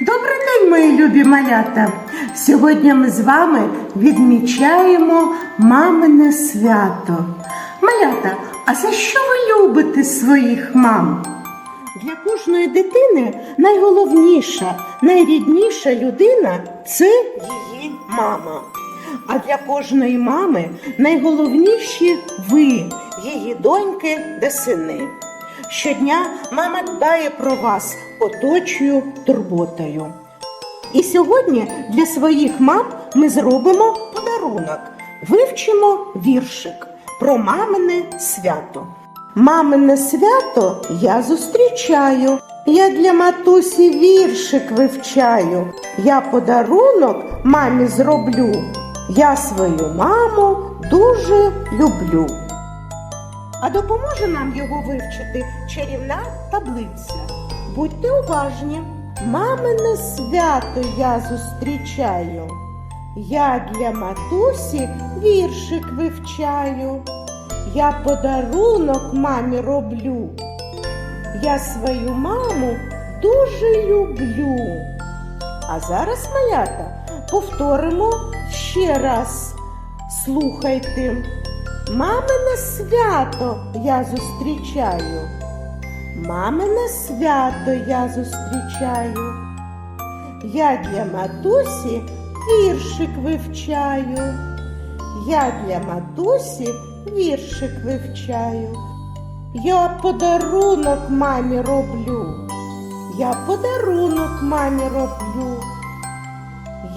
Добрий день, мої любі малята! Сьогодні ми з вами відмічаємо мамине свято. Малята, а за що ви любите своїх мам? Для кожної дитини найголовніша, найрідніша людина це її мама. А для кожної мами найголовніші ви, її доньки та сини. Щодня мама дбає про вас, оточує турботою. І сьогодні для своїх мам ми зробимо подарунок, вивчимо віршик про мамине свято. Мамине свято я зустрічаю. Я для матусі віршик вивчаю. Я подарунок мамі зроблю. Я свою маму дуже люблю. А допоможе нам його вивчити чарівна таблиця. Будьте уважні. Мамине свято я зустрічаю. Я для матусі віршик вивчаю. Я подарунок мамі роблю. Я свою маму дуже люблю. А зараз, малята, повторимо ще раз. Слухайте. Мамине свято я зустрічаю. Мамине свято я зустрічаю. Я для матусі віршик вивчаю. Я для матусі віршик вивчаю. Я подарунок мамі роблю. Я подарунок мамі роблю.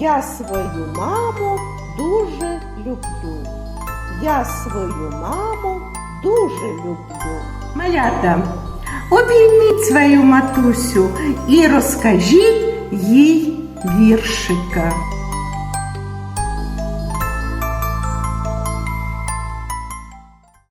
Я свою маму дуже люблю. Я свою маму дуже люблю. Малята, обійміть свою матусю і розкажіть їй віршика.